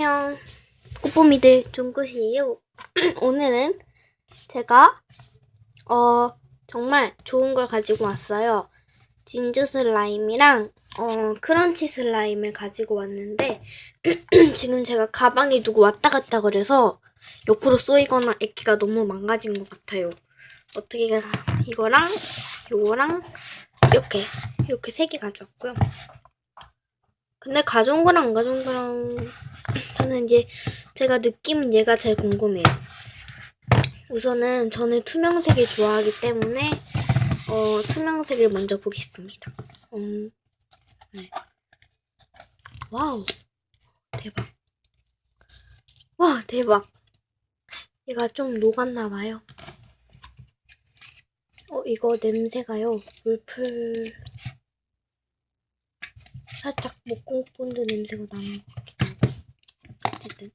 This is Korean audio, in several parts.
안녕. 꽃보미들 종굿이에요. 오늘은 제가 어 정말 좋은 걸 가지고 왔어요. 진주 슬라임이랑 어 크런치 슬라임을 가지고 왔는데 지금 제가 가방에 두고 왔다 갔다 그래서 옆으로 쏘이거나 액기가 너무 망가진 것 같아요. 어떻게 이거랑 요거랑 이렇게 이렇게 세 개 가져왔고요. 근데 가져온 거랑 안 가져온 거랑 저는 이제 제가 느낌은 얘가 제일 궁금해요. 우선은 저는 투명색을 좋아하기 때문에 어, 투명색을 먼저 보겠습니다. 음, 네. 와우, 대박. 와, 대박. 얘가 좀 녹았나 봐요. 어, 이거 냄새가요. 물풀 살짝 목공 본드 냄새가 나는 것 같기도 하고. 어쨌든.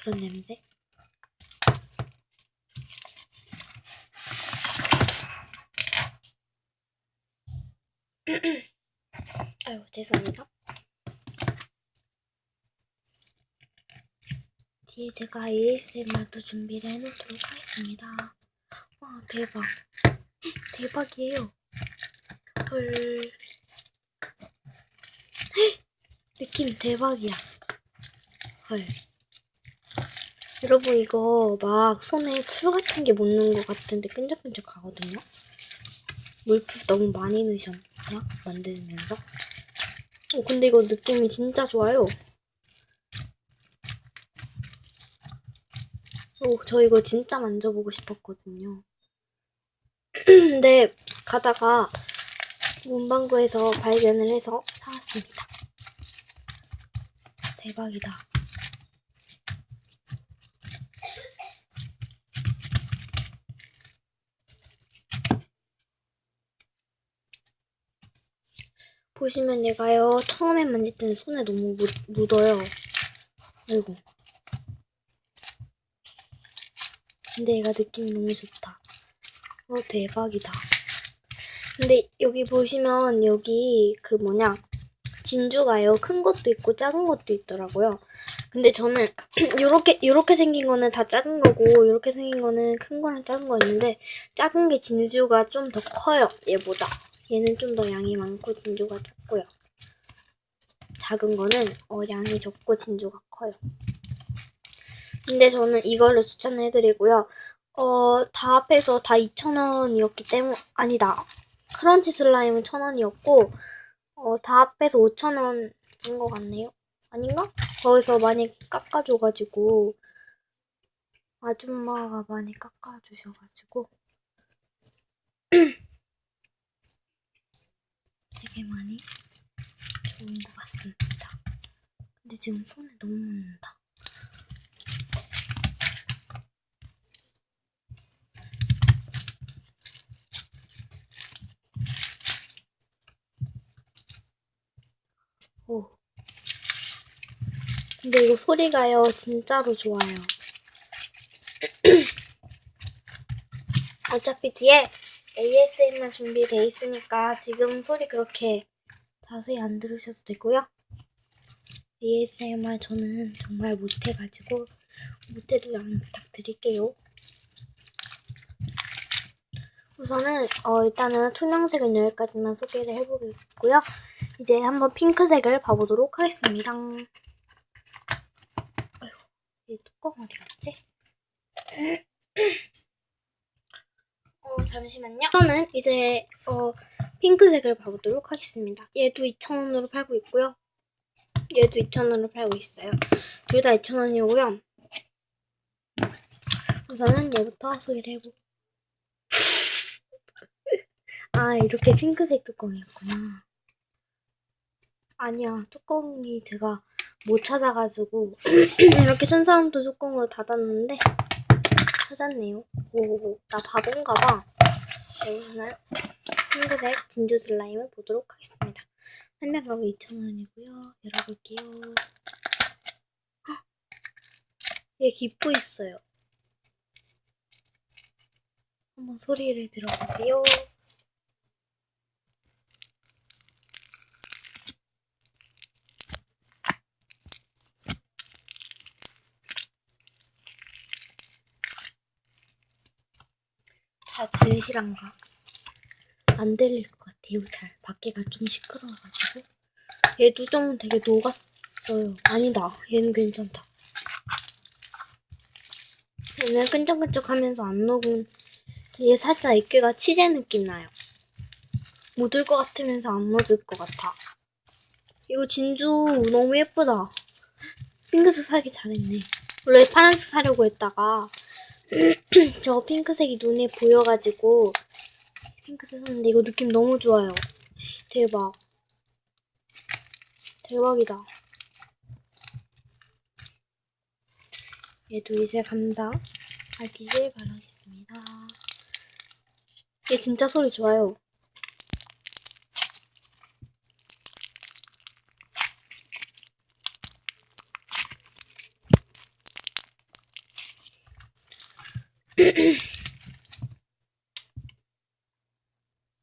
그런 냄새? 아유, 죄송합니다. 뒤에 제가 ASMR도 준비를 해놓도록 하겠습니다. 와, 대박. 대박이에요. 헐. 느낌 대박이야. 헐. 여러분 이거 막 손에 풀 같은 게 묻는 것 같은데 끈적끈적 가거든요. 물풀 너무 많이 넣으셨나? 만들면서. 어, 근데 이거 느낌이 진짜 좋아요. 오, 저 이거 진짜 만져보고 싶었거든요. 근데 가다가 문방구에서 발견을 해서 사왔습니다. 대박이다. 보시면 얘가요 처음에 만질 때는 손에 너무 묻, 묻어요. 아이고. 근데 얘가 느낌이 너무 좋다. 어 대박이다. 근데 여기 보시면 여기 그 뭐냐 진주가요 큰 것도 있고 작은 것도 있더라고요. 근데 저는 요렇게 요렇게 생긴 거는 다 작은 거고 요렇게 생긴 거는 큰 거랑 작은 거 있는데 작은 게 진주가 좀 더 커요 얘보다. 얘는 좀 더 양이 많고 진주가 작고요. 작은 거는 어 양이 적고 진주가 커요. 근데 저는 이걸로 추천해드리고요. 어, 다 합해서 다 2,000원이었기 때문에, 아니다. 크런치 슬라임은 1,000원이었고, 어, 다 합해서 5,000원인 것 같네요. 아닌가? 거기서 많이 깎아줘가지고, 아줌마가 많이 깎아주셔가지고, 되게 많이 좋은 것 같습니다. 근데 지금 손에 너무 묻는다. 오. 근데 이거 소리가요, 진짜로 좋아요. 어차피 뒤에 ASMR 준비돼 있으니까 지금 소리 그렇게 자세히 안 들으셔도 되고요. ASMR 저는 정말 못해가지고 못해도 양 부탁드릴게요. 우선은 어, 일단은 투명색은 여기까지만 소개를 해보겠고요. 이제 한번 핑크색을 봐보도록 하겠습니다. 이 뚜껑 어디 갔지? 어, 잠시만요. 저는 이제 어, 핑크색을 봐보도록 하겠습니다. 얘도 2,000원으로 팔고 있고요. 얘도 2,000원으로 팔고 있어요. 둘 다 2,000원이고요. 우선은 얘부터 소개를 해보. 아, 이렇게 핑크색 뚜껑이었구나. 아니야, 뚜껑이 제가 못 찾아가지고 이렇게 천사함도 뚜껑으로 닫았는데 찾았네요. 오, 나 바본가 봐. 여기서는 핑크색 진주 슬라임을 보도록 하겠습니다. 판매 가격 2,000원이고요. 열어볼게요. 헉! 얘 기포 있어요. 한번 소리를 들어보세요. 들리시란가? 안 들릴 것 같아요, 잘. 밖에가 좀 시끄러워가지고. 얘도 좀 되게 녹았어요. 아니다. 얘는 괜찮다. 얘는 끈적끈적 하면서 안 녹은, 얘 살짝 액괴가 치제 느낌 나요. 묻을 것 같으면서 안 묻을 것 같아. 이거 진주 너무 예쁘다. 핑크색 사기 잘했네. 원래 파란색 사려고 했다가 저 핑크색이 눈에 보여가지고 핑크색 샀는데 이거 느낌 너무 좋아요. 대박. 대박이다. 얘도 이제 간다. 가기를 바라겠습니다. 얘 진짜 소리 좋아요.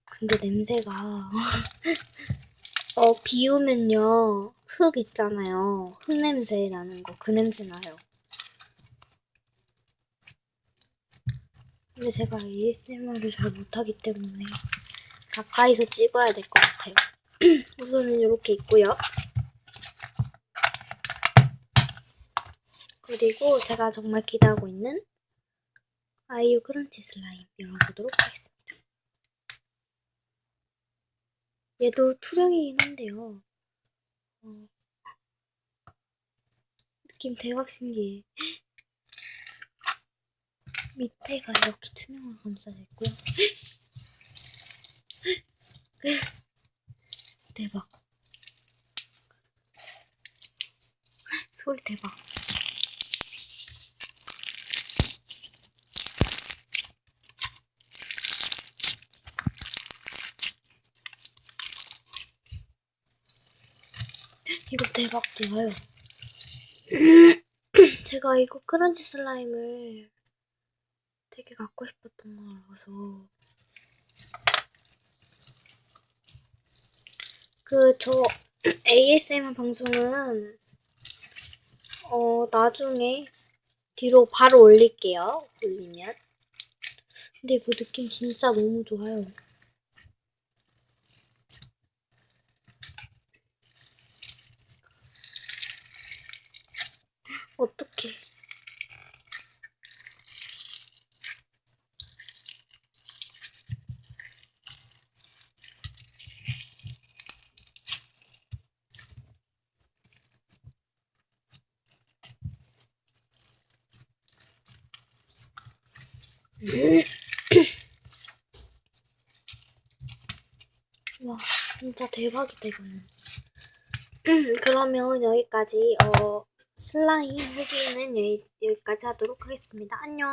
근데 냄새가 어 비우면요 흙 있잖아요 흙 냄새 나는 거 그 냄새 나요. 근데 제가 ASMR을 잘 못하기 때문에 가까이서 찍어야 될 것 같아요. 우선은 이렇게 있고요. 그리고 제가 정말 기대하고 있는 아이유 크런치 슬라임 열어보도록 하겠습니다. 얘도 투명이긴 한데요. 어, 느낌 대박 신기해. 밑에가 이렇게 투명하게 감싸져 있고요. 대박. 소리 대박. 이거 대박 좋아요. 제가 이거 크런치 슬라임을 되게 갖고 싶었던 거라서 그 저 ASMR 방송은 어 나중에 뒤로 바로 올릴게요. 올리면. 근데 이거 느낌 진짜 너무 좋아요. 어떡해. 와, 진짜 대박이다, 이거는. 그러면 여기까지, 어, 슬라임 후기는 여기, 여기까지 하도록 하겠습니다. 안녕.